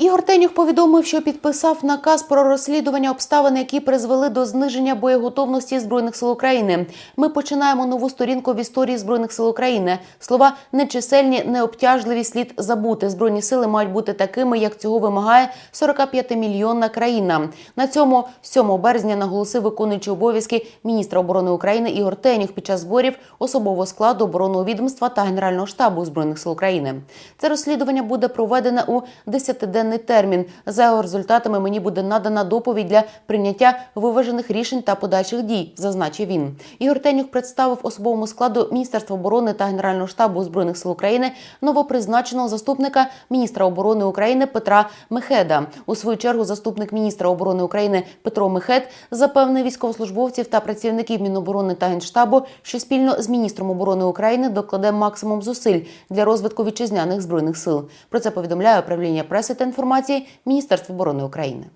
Ігор Тенюх повідомив, що підписав наказ про розслідування обставин, які призвели до зниження боєготовності збройних сил України. Ми починаємо нову сторінку в історії збройних сил України. Слова нечисельні, необтяжливі слід забути. Збройні сили мають бути такими, як цього вимагає 45-мільйонна країна. На цьому 7 березня наголосив виконуючий обов'язки міністра оборони України Ігор Тенюх під час зборів особового складу оборонного відомства та генерального штабу збройних сил України. Це розслідування буде проведене у 10-денний термін. За його результатами мені буде надана доповідь для прийняття виважених рішень та подальших дій, зазначив він. Ігор Тенюк представив особовому складу Міністерства оборони та Генерального штабу збройних сил України новопризначеного заступника міністра оборони України Петра Мехеда. У свою чергу заступник міністра оборони України Петро Мехед запевнив військовослужбовців та працівників Міноборони та Генштабу, що спільно з міністром оборони України докладе максимум зусиль для розвитку вітчизняних збройних сил. Про це повідомляє управління преси та інформації Міністерства оборони України.